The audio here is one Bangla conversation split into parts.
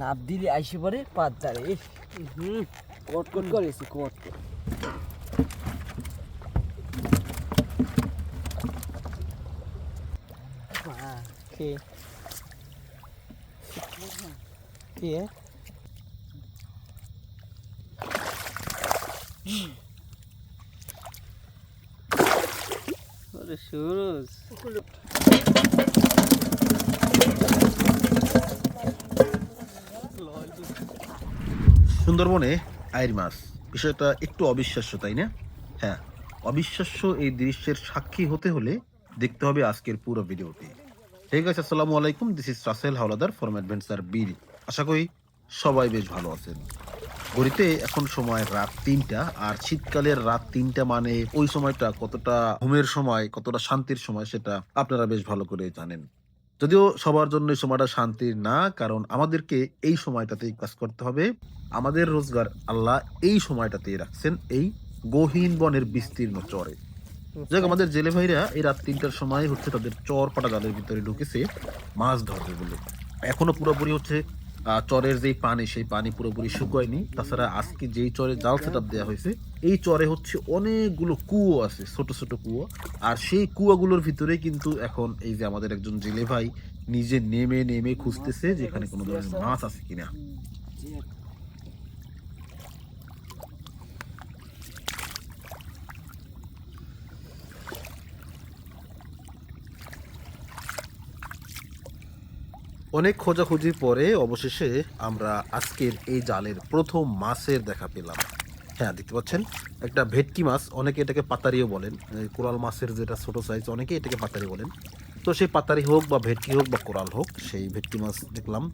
লাভ দিলে আইসে পরে পাত দাঁড়ে হুম কট কট করেছি কট কট। সুরজ। সুন্দরবনে আয়ের মাছ। বিষয়টা একটু অবিশ্বাস্য, তাই না? হ্যাঁ অবিশ্বাস্য এই দৃশ্যের সাক্ষী হতে হলে দেখতে হবে আজকের পুরো ভিডিওটি। ঠিক আছে, আসসালামু আলাইকুম। This is Rasel Howlader from adventure বিল আশা করি সবাই বেশ ভালো আছেন। ঘড়িতে এখন সময় রাত তিনটা, আর শীতকালের রাত তিনটা মানে ওই সময়টা কতটা ঘুমের সময়, কতটা শান্তির সময়, সেটা আপনারা বেশ ভালো করে জানেন। যদিও সবার জন্য এই সময়টা শান্তির না, কারণ আমাদেরকে এই সময়টাতেই কাজ করতে হবে। আমাদের রোজগার আল্লাহ এই সময়টাতেই রাখছেন, এই গহীন বনের বিস্তীর্ণ চরে। যাক, আমাদের জেলে ভাইরা এই রাত তিনটার সময় হচ্ছে তাদের চর পাটা জালের ভিতরে ঢুকেছে, মাছ ধরবে বলে। এখনও পুরোপুরি হচ্ছে চরের যেই পানি, সেই পানি পুরোপুরি শুকায়নি। তাছাড়া আজকে যেই চরে জাল সেট দেওয়া হয়েছে, এই চরে হচ্ছে অনেকগুলো কুয়ো আছে, ছোট ছোট কুয়ো। আর সেই কুয়াগুলোর ভিতরে কিন্তু এখন এই যে আমাদের একজন জেলে ভাই নিজে নেমে নেমে খুঁজতেছে যে এখানে কোনো ধরনের মাছ আছে কিনা। অনেক খোঁজাখুঁজির পরে অবশেষে আমরা আজকের এই জালের প্রথম মাছের দেখা পেলাম। হ্যাঁ দেখতে পাচ্ছেন? একটা ভেটকি মাছ, অনেকে এটাকে পাতারিও বলেন। কোরাল মাছের যেটা ছোট সাইজ অনেকে এটাকে পাতারি বলেন। তো সেই পাতারি হোক বা ভেটকি হোক বা কোরাল হোক সেই ভেটকি মাছ দেখলাম।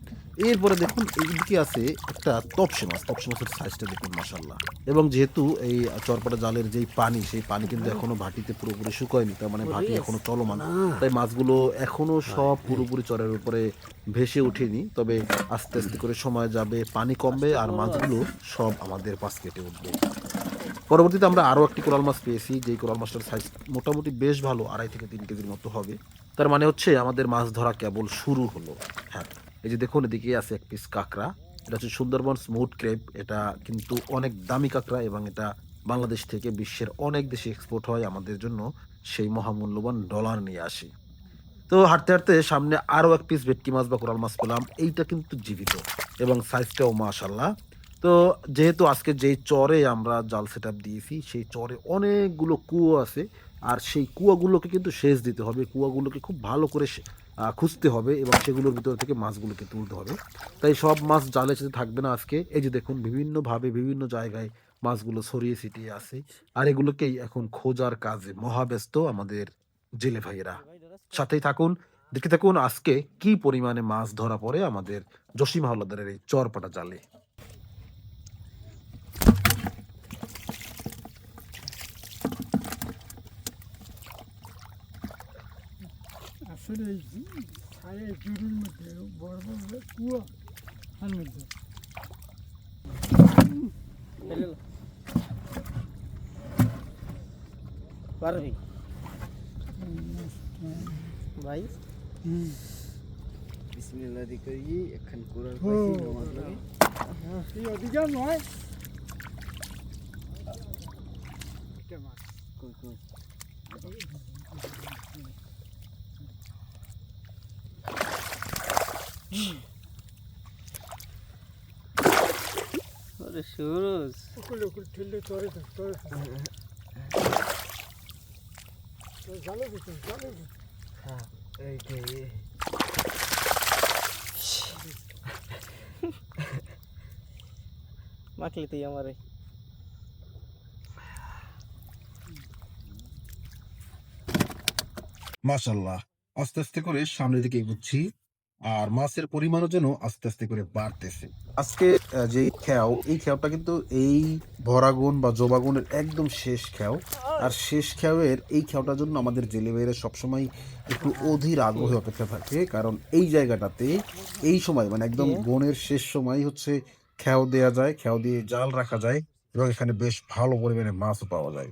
এরপরে দেখুন এইদিকে আছে একটা তপসে মাছ তপসে মাছের সাইজটা দেখুন মাসাল্লাহ এবং যেহেতু এই চরপাটা জালের যেই পানি সেই পানি কিন্তু এখনও ভাটিতে পুরোপুরি শুকায়নি তার মানে ভাটি এখনও চলমান। তাই মাছগুলো এখনও সব পুরোপুরি চরের উপরে ভেসে ওঠেনি তবে আস্তে আস্তে করে সময় যাবে পানি কমবে আর মাছগুলো সব আমাদের পাশ কেটে উঠবে। পরবর্তীতে আমরা আরও একটি কোরাল মাছ পেয়েছি, যেই কোরাল মাছটার সাইজ মোটামুটি বেশ ভালো, আড়াই থেকে তিন কেজির মতো হবে। তার মানে হচ্ছে আমাদের মাছ ধরা কেবল শুরু হলো। হ্যাঁ এই যে দেখুন এদিকে আছে এক পিস কাঁকড়া। এটা হচ্ছে সুন্দরবন স্মুথ ক্রেপ এটা কিন্তু অনেক দামি কাঁকড়া এবং এটা বাংলাদেশ থেকে বিশ্বের অনেক দেশে এক্সপোর্ট হয়। আমাদের জন্য সেই মহামূল্যবান ডলার নিয়ে আসে। তো হাঁটতে হাঁটতে সামনে আরও এক পিস ভেটকি মাছ বা কোরাল মাছ পেলাম। এইটা কিন্তু জীবিত এবং সাইজটাও মাশাল্লাহ তো যেহেতু আজকে যেই চরে আমরা জাল সেট দিয়েছি, সেই চরে অনেকগুলো কুয়ো আছে আর সেই কুয়াগুলোকে কিন্তু সেচ দিতে হবে। কুয়াগুলোকে খুব ভালো করে খুঁজতে হবে এবং সেগুলোর ভিতর থেকে মাছগুলোকে তুলতে হবে। তাই সব মাছ জালে সাথে থাকবে না আজকে। এই যে দেখুন, বিভিন্নভাবে বিভিন্ন জায়গায় মাছগুলো ছড়িয়ে ছিটিয়ে আছে। আর এগুলোকেই এখন খোঁজার কাজে মহাব্যস্ত আমাদের জেলে ভাইয়েরা। সাথেই থাকুন দেখে থাকুন আজকে কি পরিমাণে মাছ ধরা পড়ে আমাদের জসিম হাওলাদারের এই চরপাটা জালে। আসলে এই ছায়া জুড়ির মধ্যে বড় বড় কুয়া তার মধ্যে। পারবি? ভাই? বিসমিল্লাহ দি এখন কোরাল পাইছি নামাজ লাগে। এই অধিকার নয়। কই কই? ওরে সুরজ উকুল উকুল ঠেললে তরে তো তরে তো। তো জালে দিতে জালে হ্যাঁ এই এই। মাখলি তুই আমারে মাশাল্লাহ আস্তে আস্তে করে সামনের দিকে এগোচ্ছি আর মাছের পরিমাণও যেন আস্তে আস্তে করে বাড়তেছে। আজকে যে খেয়াও, এই খেয়াওটা কিন্তু এই ভরাগুন বা জবাগুনের একদম শেষ খেয়াও। আর শেষ খেয়াওয়ের এই খেয়াওটার জন্য আমাদের জেলে ভাইয়েরা সবসময় একটু অধীর আগ্রহে অপেক্ষা থাকে। কারণ এই জায়গাটাতে এই সময় মানে একদম বনের শেষ সময় হচ্ছে খেয়াও দেয়া যায়, খেয়াও দিয়ে জাল রাখা যায় এবং এখানে বেশ ভালো পরিমাণে মাছও পাওয়া যায়।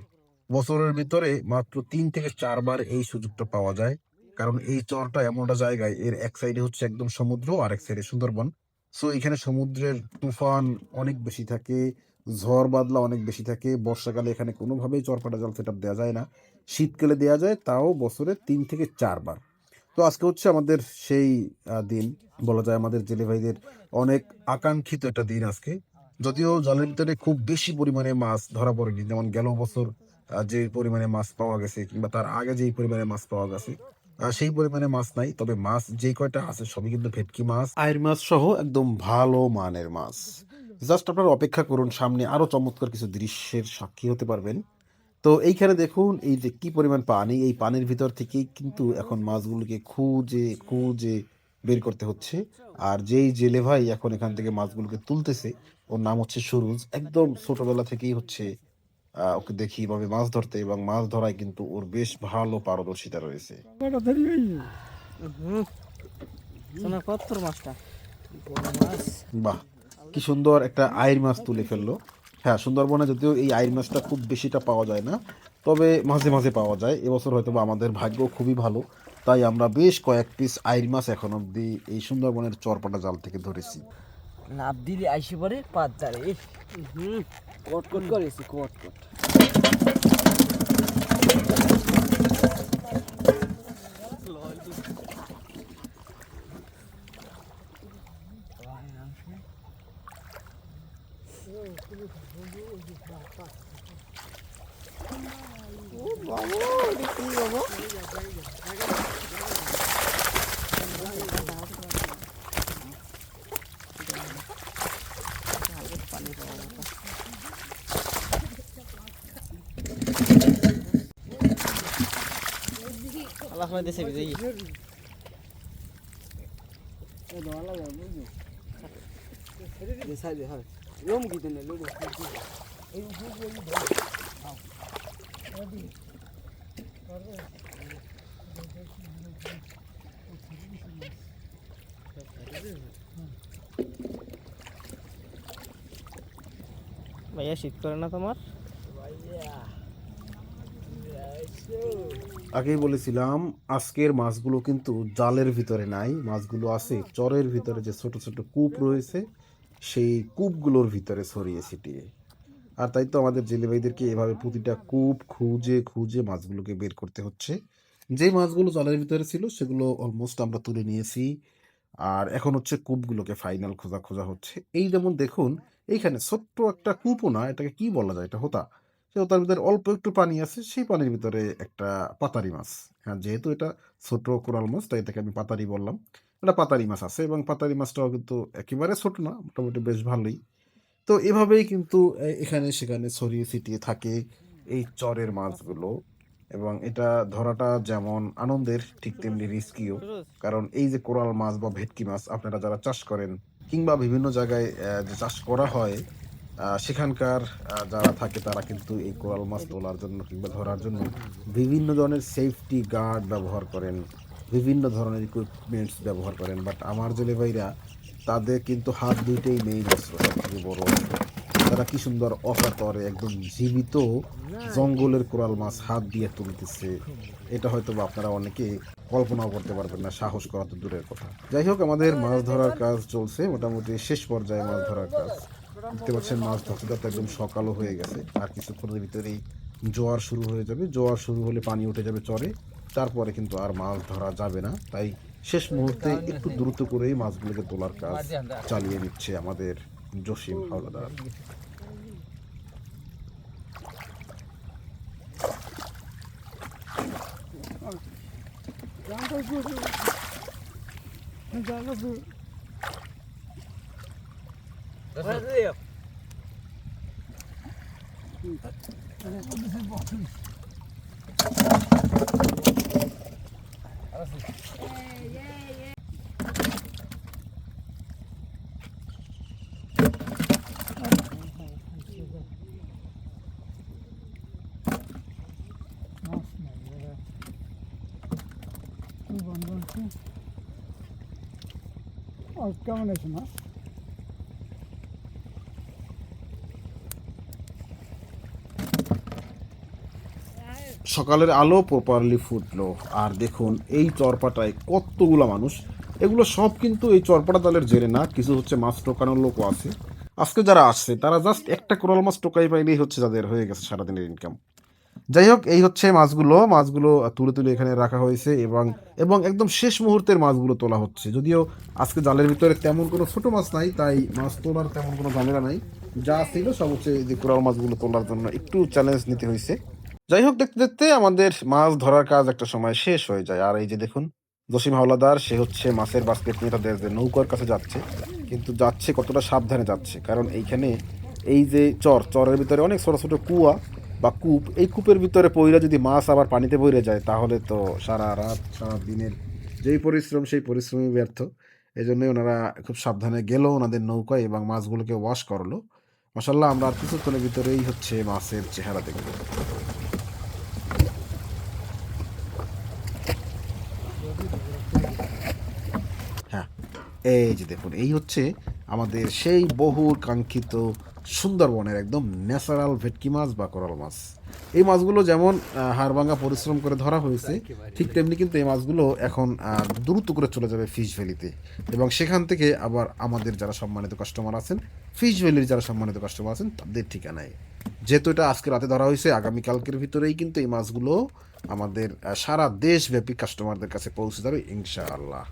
বছরের ভিতরে মাত্র তিন থেকে চারবার এই সুযোগটা পাওয়া যায়। কারণ এই চরটা এমন একটা জায়গায়, এর এক সাইডে হচ্ছে একদম সমুদ্র আর এক সাইডে সুন্দরবন। সো এখানে সমুদ্রের তুফান অনেক বেশি থাকে, ঝড় বাদলা অনেক বেশি থাকে। বর্ষাকালে এখানে কোনোভাবেই চরপাটা জল সেট দেওয়া যায় না। শীতকালে দেওয়া যায়, তাও বছরে তিন থেকে চারবার তো আজকে হচ্ছে আমাদের সেই দিন। বলা যায় আমাদের জেলে ভাইদের অনেক আকাঙ্ক্ষিত একটা দিন আজকে। যদিও জলের ভিতরে খুব বেশি পরিমাণে মাছ ধরা পড়েনি। যেমন গেল বছর যে পরিমাণে মাছ পাওয়া গেছে কিংবা তার আগে যেই পরিমাণে মাছ পাওয়া গেছে সেই পরিমাণে মাছ নাই, তবে মাছ যেই কয়টা আছে সবই কিন্তু ভেটকি মাছ। আয়ের মাছ সহ একদম ভালো মানের মাছ। জাস্ট আপনারা অপেক্ষা করুন, সামনে আরও চমৎকার কিছু দৃশ্যের সাক্ষী হতে পারবেন। তো এইখানে দেখুন, এই যে কি পরিমাণ পানি, এই পানির ভিতর থেকেই কিন্তু এখন মাছগুলোকে খুঁজে খুঁজে বের করতে হচ্ছে। আর যেই জেলে ভাই এখন এখান থেকে মাছগুলোকে তুলতেছে, ওর নাম হচ্ছে সুরুজ। একদম ছোটবেলা থেকেই হচ্ছে ওকে দেখি এভাবে মাছ ধরতে এবং মাছ ধরায় কিন্তু ওর বেশ ভালো পারদর্শিতা রয়েছে। বাহ কি সুন্দর একটা আইর মাছ তুলে ফেলল। হ্যাঁ সুন্দরবনে যদিও এই আইর মাছটা খুব বেশিটা পাওয়া যায় না তবে মাঝে মাঝে পাওয়া যায়। এবছর হয়তো বা আমাদের ভাগ্য খুবই ভালো তাই আমরা বেশ কয়েক পিস আইর মাছ এখন অব্দি এই সুন্দরবনের চরপাটা জাল থেকে ধরেছি। লাভ দিলে আইসে পরে পাত হুম। কট কট করেছি কট কট আল্লাহ করে দেশে বিজয়ী সাইডে হয় লোম গিতে না লোম ভাইয়া শীত করে না তোমার আগেই বলেছিলাম, আজকের মাছগুলো কিন্তু জালের ভিতরে নাই। মাছগুলো আছে চরের ভিতরে, যে ছোট ছোট কূপ রয়েছে, সেই কূপগুলোর ভিতরে ছড়িয়ে ছিটিয়ে। আর তাই তো আমাদের জেলে ভাইদেরকে এভাবে প্রতিটা কূপ খুঁজে খুঁজে মাছগুলোকে বের করতে হচ্ছে। যে মাছগুলো জলের ভিতরে ছিল, সেগুলো অলমোস্ট আমরা তুলে নিয়েছি। আর এখন হচ্ছে কূপগুলোকে ফাইনাল খোঁজা খোঁজা হচ্ছে। এই যেমন দেখুন, এইখানে ছোট্ট একটা কূপও না, এটাকে কি বলা যায়? এটা হোতা। সে তার ভিতরে অল্প একটু পানি আছে, সেই পানির ভিতরে একটা পাতারি মাছ। হ্যাঁ যেহেতু এটা ছোট কোরাল মাছ, তাই এটাকে আমি পাতারি বললাম। এটা পাতারি মাছ আছে এবং পাতারি মাছটাও কিন্তু একেবারে ছোট না, মোটামুটি বেশ ভালোই। তো এভাবেই কিন্তু এখানে সেখানে ছড়িয়ে ছিটিয়ে থাকে এই চরের মাছগুলো এবং এটা ধরাটা যেমন আনন্দের, ঠিক তেমনি রিস্কিও কারণ এই যে কোরাল মাছ বা ভেটকি মাছ, আপনারা যারা চাষ করেন কিংবা বিভিন্ন জায়গায় যে চাষ করা হয় সেখানকার যারা থাকে তারা কিন্তু এই কোরাল মাছ তোলার জন্য কিংবা ধরার জন্য বিভিন্ন ধরনের সেফটি গার্ড ব্যবহার করেন, বিভিন্ন ধরনের ইকুইপমেন্টস ব্যবহার করেন। বাট আমার জেলে ভাইরা তাদের কিন্তু হাত দুইটাই মেইন অস্ত্র সবথেকে বড়। তারা কি সুন্দর অকাতরে একদম জীবিত জঙ্গলের কোরাল মাছ হাত দিয়ে তুলতেছে। এটা হয়তো বা আপনারা অনেকে কল্পনাও করতে পারবেন না, সাহস করা তো দূরের কথা। যাই হোক, আমাদের মাছ ধরার কাজ চলছে, মোটামুটি শেষ পর্যায়ে মাছ ধরার কাজ। দেখতে পাচ্ছেন মাছ ধরতে ধরতে একদম সকালও হয়ে গেছে। আর কিছুক্ষণের ভিতরেই জোয়ার শুরু হয়ে যাবে। জোয়ার শুরু হলে পানি উঠে যাবে চরে। তারপরে কিন্তু আর মাছ ধরা যাবে না। তাই শেষ মুহূর্তে একটু দ্রুত করেই মাছগুলোকে তোলার কাজ চালিয়ে নিচ্ছে আমাদের জসিম হাওলাদার। জানতো শুরু জানতো শুরু মাছ নাই এরা খুব বন্ধ আছে আর কেমন আছে মাছ সকালের আলো প্রপারলি ফুটলো। আর দেখুন, এই চরপাটায় কতগুলো মানুষ। এগুলো সব কিন্তু এই চরপাটা জালের জেরে না, কিছু হচ্ছে মাছ টোকানোর লোকও আছে। আজকে যারা আসছে, তারা জাস্ট একটা কোরাল মাছ টোকাই পাইলেই হচ্ছে যাদের হয়ে গেছে সারাদিনের ইনকাম যাই হোক, এই হচ্ছে মাছগুলো মাছগুলো তুলে তুলে এখানে রাখা হয়েছে এবং এবং একদম শেষ মুহূর্তের মাছগুলো তোলা হচ্ছে। যদিও আজকে জালের ভিতরে তেমন কোনো ছোটো মাছ নাই, তাই মাছ তোলার তেমন কোনো ঝামেলা নাই। যা ছিল সব হচ্ছে যে কোরাল মাছগুলো তোলার জন্য একটু চ্যালেঞ্জ নিতে হয়েছে। যাই হোক দেখতে দেখতে আমাদের মাছ ধরার কাজ একটা সময় শেষ হয়ে যায়। আর এই যে দেখুন, জসিম হাওলাদার, সে হচ্ছে মাছের বাস্কেট নিয়ে তাদের যে নৌকার কাছে যাচ্ছে, কিন্তু যাচ্ছে কতটা সাবধানে যাচ্ছে। কারণ এইখানে এই যে চর, চরের ভিতরে অনেক ছোটো ছোটো কুয়া বা কূপ, এই কূপের ভিতরে পইরা যদি মাছ আবার পানিতে পড়ে যায়, তাহলে তো সারা রাত, সারা দিনের যেই পরিশ্রম, সেই পরিশ্রমই ব্যর্থ। এই জন্যই ওনারা খুব সাবধানে গেল ওনাদের নৌকায় এবং মাছগুলোকে ওয়াশ করল। মাসাল্লাহ আমরা আর কিছুক্ষণের ভিতরেই হচ্ছে মাছের চেহারা দেখব হ্যাঁ এই যে দেখুন এই হচ্ছে আমাদের সেই বহুর কাঙ্ক্ষিত সুন্দরবনের একদম ন্যাচারাল ভেটকি মাছ বা কোরাল মাছ। এই মাছগুলো যেমন হাড়ভাঙ্গা পরিশ্রম করে ধরা হয়েছে ঠিক তেমনি কিন্তু এই মাছগুলো এখন দ্রুত করে চলে যাবে ফিশ ভ্যালিতে এবং সেখান থেকে আবার আমাদের যারা সম্মানিত কাস্টমার আছেন ফিশ ভ্যালির যারা সম্মানিত কাস্টমার আছেন তাদের ঠিকানায়। যেহেতু এটা আজকে রাতে ধরা হয়েছে আগামীকালকের ভিতরেই কিন্তু এই মাছগুলো আমাদের সারা দেশব্যাপী কাস্টমারদের কাছে পৌঁছে যাবে ইনশাআল্লাহ।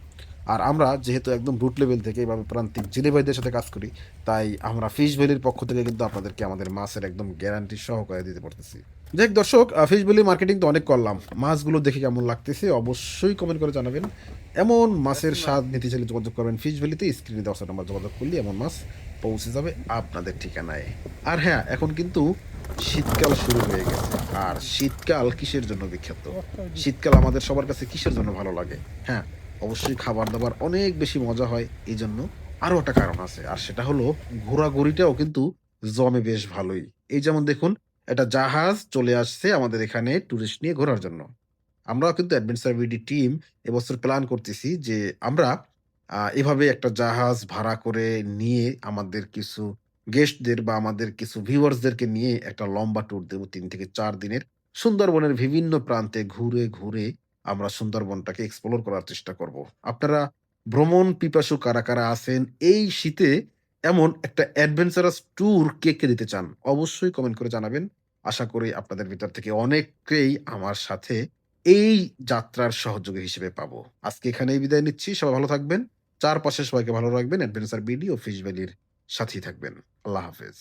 আর আমরা যেহেতু একদম রুট লেভেল থেকে এভাবে প্রান্তিক জেলে ভাইদের সাথে কাজ করি, তাই আমরা ফিশ ভ্যালির পক্ষ থেকে কিন্তু আপনাদেরকে আমাদের মাছের একদম গ্যারান্টি সহকারে দিতে পারতেছি। যাই দর্শক ফিশ ভ্যালি মার্কেটিং তো অনেক করলাম। মাছগুলো দেখে কেমন লাগতেছে অবশ্যই কমেন্ট করে জানাবেন। এমন মাছের স্বাদ নিতে চাইলে যোগাযোগ করবেন ফিশ ভ্যালিতে স্ক্রিনে দেওয়া নাম্বার যোগাযোগ করলে এমন মাছ পৌঁছে যাবে আপনাদের ঠিকানায়। আর হ্যাঁ এখন কিন্তু শীতকাল শুরু হয়ে গেছে। আর শীতকাল কিসের জন্য বিখ্যাত? শীতকাল আমাদের সবার কাছে কিসের জন্য ভালো লাগে? হ্যাঁ অবশ্যই খাবার দাবার অনেক বেশি মজা হয় এই জন্য আরও একটা কারণ আছে, আর সেটা হলো ঘোরাঘুরিটাও কিন্তু জমে বেশ ভালোই। এই যেমন দেখুন, একটা জাহাজ চলে আসছে আমাদের এখানে টুরিস্ট নিয়ে ঘোরার জন্য। আমরাও কিন্তু অ্যাডভেঞ্চার বিডি টিম এবছর প্ল্যান করতেছি যে আমরা এভাবে একটা জাহাজ ভাড়া করে নিয়ে আমাদের কিছু গেস্টদের বা আমাদের কিছু ভিউয়ার্সদেরকে নিয়ে একটা লম্বা ট্যুর দেবো, তিন থেকে চার দিনের। সুন্দরবনের বিভিন্ন প্রান্তে ঘুরে ঘুরে আমরা সুন্দরবনটাকে এক্সপ্লোর করার চেষ্টা করব। আপনারা ভ্রমণ পিপাসু কারা কারা আছেন, এই শীতে এমন একটা অ্যাডভেঞ্চারাস ট্যুর কে কে দিতে চান, অবশ্যই কমেন্ট করে জানাবেন। আশা করি আপনাদের ভিতর থেকে অনেককেই আমার সাথে এই যাত্রার সহযোগী হিসেবে পাবো। আজকে এখানেই বিদায় নিচ্ছি, সবাই ভালো থাকবেন, চারপাশে সবাইকে ভালো রাখবেন অ্যাডভেঞ্চার বিডি ও ফিশ ভ্যালির সাথেই থাকবেন। আল্লাহ হাফেজ।